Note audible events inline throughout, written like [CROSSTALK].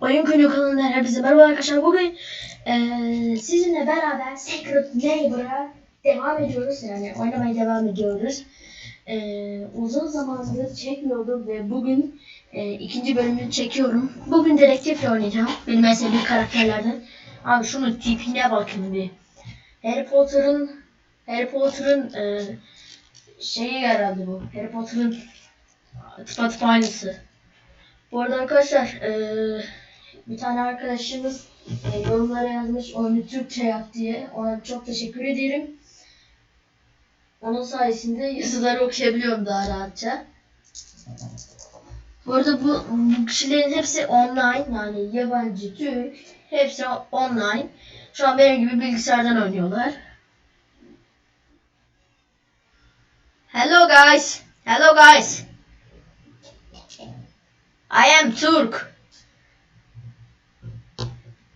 Oyun Köyü kanalından herkese merhaba arkadaşlar. Bugün eee, sizinle beraber Secret Neighbor'a devam ediyoruz. Yani oynamaya devam ediyoruz. Eee, uzun zamandır çekmiyordum ve bugün eee, ikinci bölümünü çekiyorum. Bugün dedektifle oynayacağım. Benim en sevdiğim karakterlerden. Abi şunun tipine bakın bir. Harry Potter'ın Harry Potter'ın eee, şeyi herhalde bu. Harry Potter'ın tıpatıp aynısı. Bu arada arkadaşlar eee, bir tane arkadaşımız e, yorumlara yazmış oyunu Türkçe yap diye. Ona çok teşekkür ederim. Onun sayesinde yazıları okuyabiliyorum daha rahatça. Bu arada bu, bu kişilerin hepsi online yani yabancı, Türk hepsi online. Şu an benim gibi bilgisayardan oynuyorlar. Hello guys. Hello guys. I am Turk.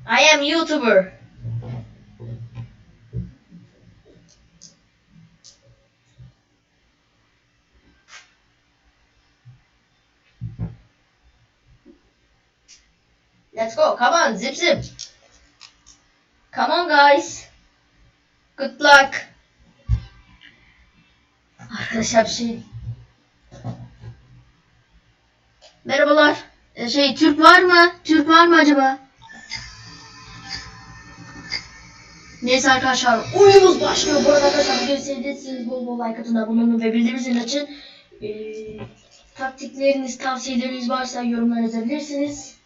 I am YouTuber. Let's go. Come on, zip zip. Come on guys. Good luck. Arkadaşlar şey. Merhabalar. Ee, Şey Türk var mı? Türk var mı acaba? Neyse arkadaşlar oyunumuz başlıyor. Bu arada arkadaşlar videoyu sevdiyseniz bol bol like atın, abone olun ve bildirim zilini açın. Ee, taktikleriniz, tavsiyeleriniz varsa yorumlara yazabilirsiniz.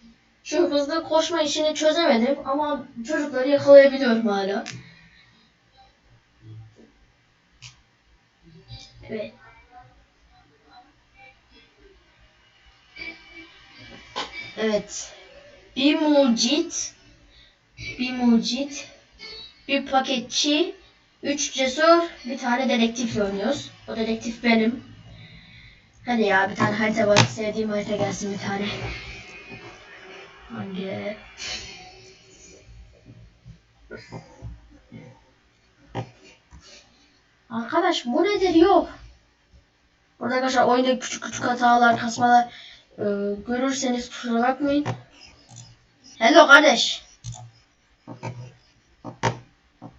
Şu hızlı koşma işini çözemedim ama çocukları yakalayabiliyorum hala. Evet. Evet. Bir mucit, bir mucit, bir paketçi, üç cesur, bir tane dedektif oynuyoruz. O dedektif benim. Hadi ya bir tane harita var. Sevdiğim harita gelsin bir tane. Hangi? Arkadaş bu nedir yok. Burada arkadaşlar oyunda küçük küçük hatalar, kasmalar e, görürseniz kusura bakmayın. Hello kardeş.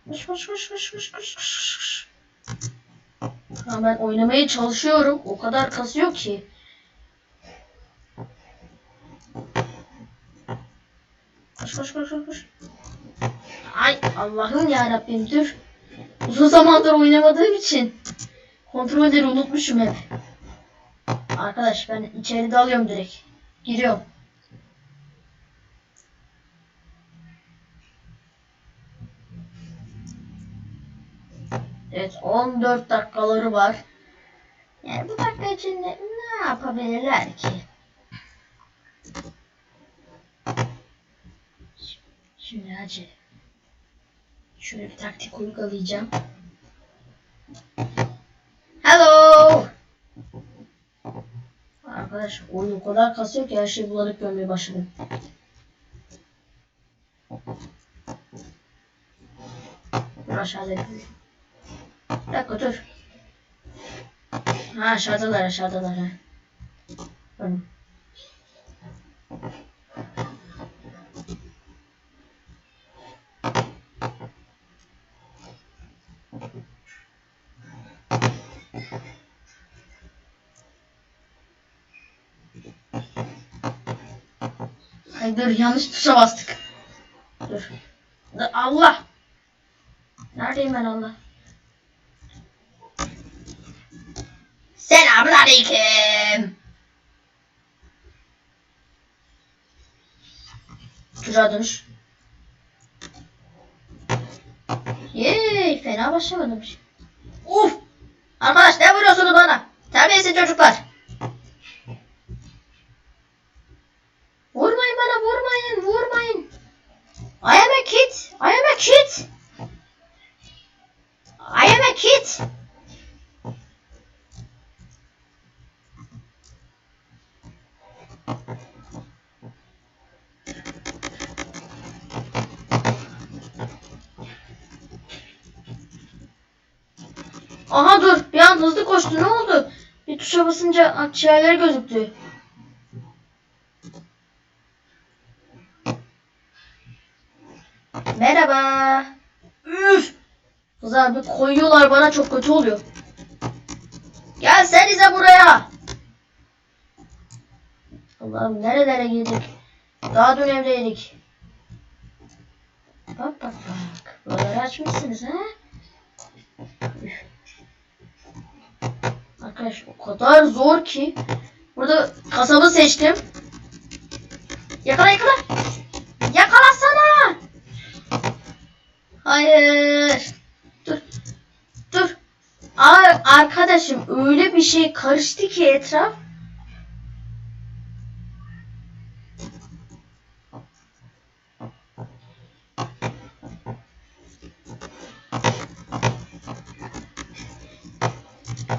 Koş ben oynamaya çalışıyorum. O kadar kasıyor ki. Koş koş koş koş. Ay Allah'ım ya Rabbim dur. Uzun zamandır oynamadığım için kontrolleri unutmuşum hep. Arkadaş ben içeri dalıyorum direkt. Giriyorum. Evet 14 dakikaları var. Yani bu dakika içinde ne yapabilirler ki? Şimdi hacı. Şöyle bir taktik uygulayacağım. Hello. Arkadaş oyun o kadar kasıyor ki her şey bulanık görmeye başladım. Dur aşağıda bir dakika dur. Ha aşağıdalar aşağıdalar ha. Pardon. Ay dur yanlış tuşa bastık. Dur, Allah. Neredeyim ben Allah? Selamünaleyküm. Çocuğa dönüş. Yeee fena başlamadım. Uf! Arkadaş ne vuruyorsunuz Aha dur bir an hızlı koştu ne oldu? Bir tuşa basınca akciğerleri gözüktü. Merhaba. Üf. Kız abi koyuyorlar bana çok kötü oluyor. Gelsenize buraya. Allah'ım nerelere girdik. Daha dün evdeydik. Bak bak bak. Buraları açmışsınız ha? Üf. Arkadaş o kadar zor ki. Burada kasabı seçtim. Yakala yakala. Yakalasana. Hayır. Dur. Dur. Ar arkadaşım öyle bir şey karıştı ki etraf.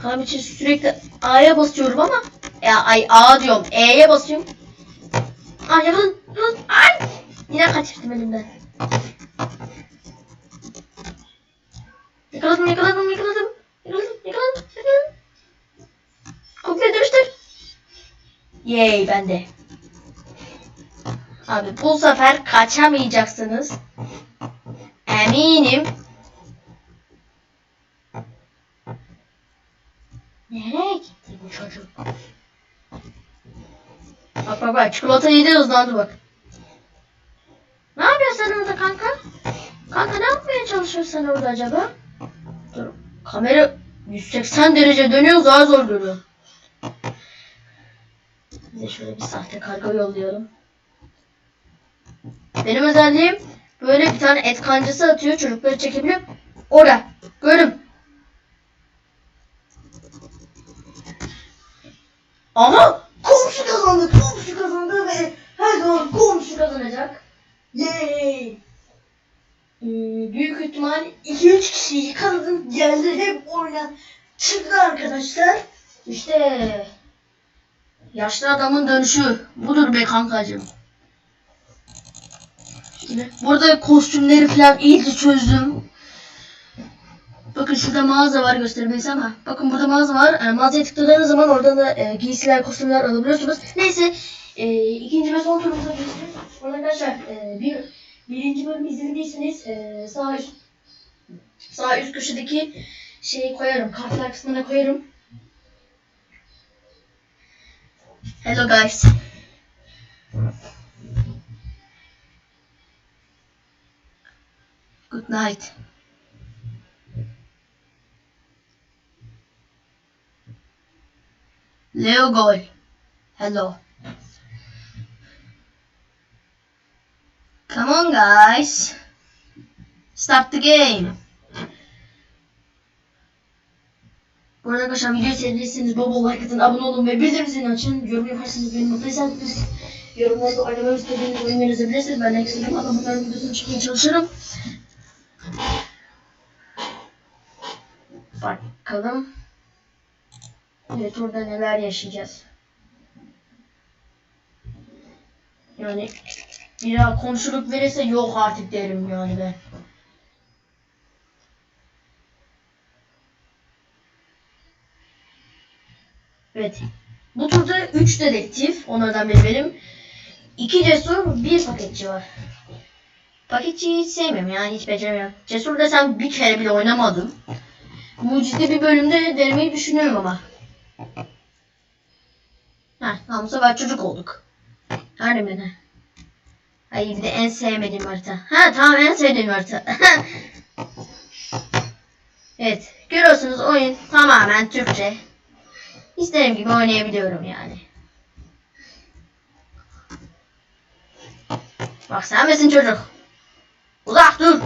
Abi için sürekli A'ya basıyorum ama ya ay A diyorum. E'ye basıyorum. Ay yakın. Ay. Yine kaçırdım elimden. Yakaladım yakaladım yakaladım. Yakaladım yakaladım yakaladım. Komple dönüştür. Yay bende. Abi bu sefer kaçamayacaksınız. Eminim. Nereye gitti bu çocuk? Bak çikolata yedi hızlandı bak. Ne yapıyorsun orada kanka? Kanka ne yapmaya çalışıyorsun sen orada acaba? Dur kamera 180 derece dönüyor zar zor görüyor. Bize şöyle bir sahte kargo yollayalım. Benim özelliğim böyle bir tane et kancası atıyor çocukları çekebiliyor. Orada görüm. Ama komşu kazandı, komşu kazandı ve her zaman komşu kazanacak. Yay! Ee, büyük ihtimal 2-3 kişiyi yakaladım. Geldi hep oradan çıktı arkadaşlar. İşte yaşlı adamın dönüşü budur be kankacığım. Burada kostümleri falan iyice çözdüm. Bakın şurada mağaza var göstermeyiz ama. Bakın burada mağaza var. E, mağazaya tıkladığınız zaman oradan da e, giysiler, kostümler alabiliyorsunuz. Neyse. E, ikinci ve son turumuza. Burada arkadaşlar e, bir, birinci bölümü izlediyseniz e, sağ üst sağ üst köşedeki şeyi koyarım. Kartlar kısmına koyarım. Hello guys. Good night. Leo Goy. Hello. Come on guys. Start the game. Bu arada arkadaşlar videoyu sevdiyseniz bol bol like atın, abone olun ve bildirim zilini açın. Yorum yaparsanız beni mutlu edersiniz. Yorumlarda oynamak istediğiniz oyunları yazabilirsiniz. Ben de ekstrem adamların videosunu çekmeye çalışırım. Bakalım. Evet orada neler yaşayacağız. Yani bir daha komşuluk verirse yok artık derim yani ben. Evet. Bu turda 3 dedektif. Onlardan biri benim. 2 cesur, bir paketçi var. Paketçiyi hiç sevmiyorum yani hiç beceremiyorum. Cesur desem bir kere bile oynamadım. Mucide bir bölümde denemeyi düşünüyorum ama. Heh, tamam bu sefer çocuk olduk. Harbi ne? Ay bir de en sevmediğim harita. Ha tamam en sevdiğim harita. [LAUGHS] evet görüyorsunuz oyun tamamen Türkçe. İstediğim gibi oynayabiliyorum yani. Bak sen misin çocuk? Uzak dur.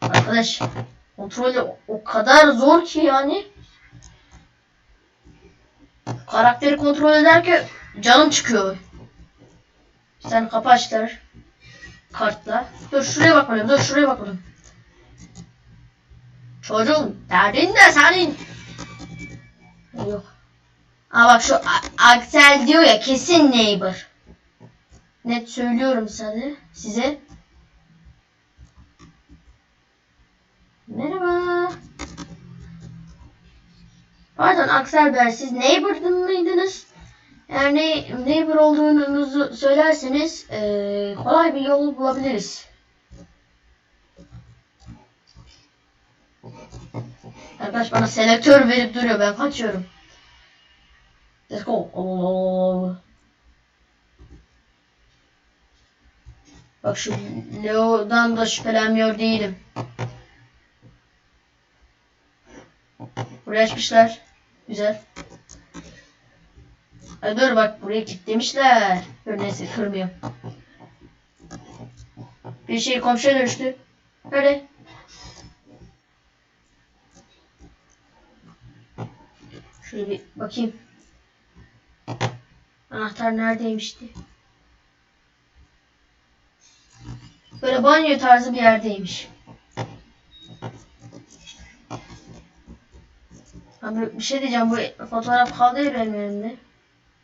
Arkadaş kontrolü o kadar zor ki yani. Karakteri kontrol ederken canım çıkıyor. Sen kapı açtılar. Kartla. Dur şuraya bakmalıyım. Dur şuraya bakmalıyım. Çocuğum derdin de senin. Yok. Aa bak şu Axel diyor ya kesin neighbor. Net söylüyorum size. Size. Merhaba. Pardon Aksel Bey siz neighbor'dan mıydınız? Eğer ne, neighbor olduğunuzu söylerseniz eee, kolay bir yol bulabiliriz. Arkadaş bana selektör verip duruyor. Ben kaçıyorum. Let's go. Allah. Bak şu Leo'dan da şüphelenmiyor değilim. Buraya açmışlar. Güzel. Ay dur bak buraya kilitlemişler. Dur neyse kırmıyor. Bir şey komşuya dönüştü. Öyle. Şöyle bir bakayım. Anahtar neredeymişti? Böyle banyo tarzı bir yerdeymiş. Abi bir şey diyeceğim bu fotoğraf kaldı ya benim elimde.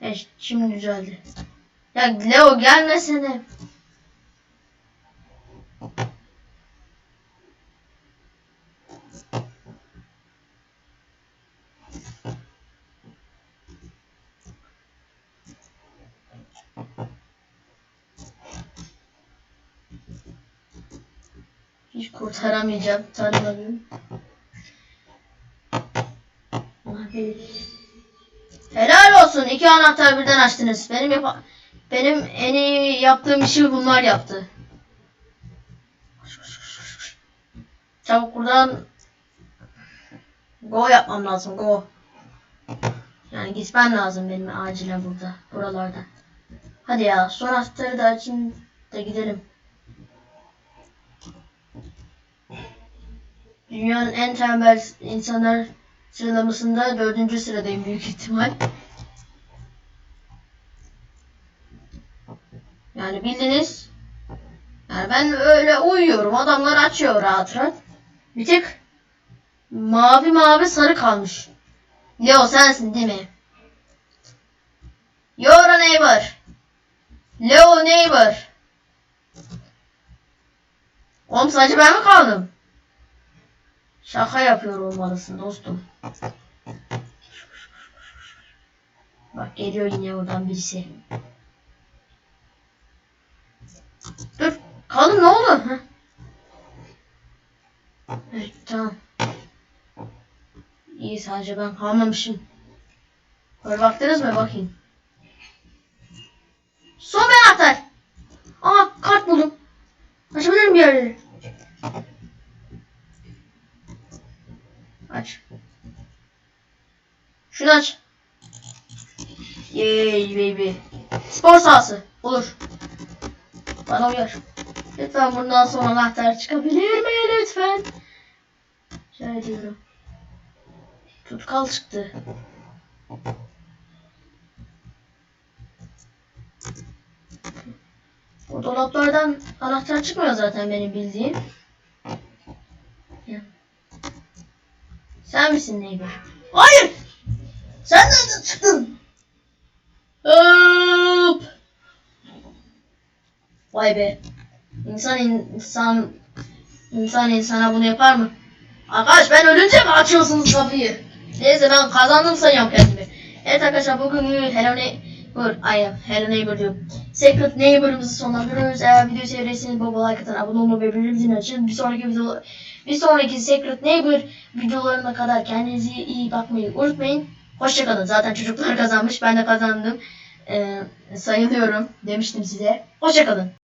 Evet şimdi düzeldi. Ya Leo gelmesene. Hiç kurtaramayacağım. Tanrım. Helal olsun. iki anahtar birden açtınız. Benim yap benim en iyi yaptığım işi bunlar yaptı. Çabuk buradan go yapmam lazım. Go. Yani gitmem lazım benim acilen burada. Buralardan. Hadi ya. Son anahtarı da açayım da gidelim. Dünyanın en tembel insanlar sıralamasında dördüncü sıradayım büyük ihtimal. Yani bildiniz. Yani ben öyle uyuyorum. Adamlar açıyor rahat rahat. Bir tek mavi mavi sarı kalmış. Leo sensin değil mi? You're neighbor. Leo neighbor. Oğlum sadece ben mi kaldım? Şaka yapıyor olmalısın dostum. Bak geliyor yine oradan birisi. Dur. Kalın ne oldu? Heh. Evet tamam. İyi sadece ben kalmamışım. Böyle baktınız mı bakayım. Son bir anahtar. Aa kart buldum. Açabilirim bir yerleri. Aç. Şunu aç. Yay baby. Spor sahası. Olur. Bana uyar. Lütfen bundan sonra anahtar çıkabilir mi lütfen? Rica ediyorum. Tutkal çıktı. O dolaplardan anahtar çıkmıyor zaten benim bildiğim. Sen misin neighbor? Hayır! Sen nereden çıktın? Hop! Vay be. İnsan insan insan insana bunu yapar mı? Arkadaş ben ölünce mi açıyorsunuz kapıyı? Neyse ben kazandım sayıyorum kendimi. Evet arkadaşlar bugün Hello Neighbor, ay Hello Neighbor diyorum. Secret Neighbor'ımızı sonlandırıyoruz. Eğer video sevdiyseniz baba like atın, abone olmayı ve bildirimleri açın. Bir sonraki video, bir sonraki Secret Neighbor videolarına kadar kendinize iyi bakmayı unutmayın. Hoşçakalın. Zaten çocuklar kazanmış. Ben de kazandım. Ee, sayılıyorum demiştim size. Hoşçakalın.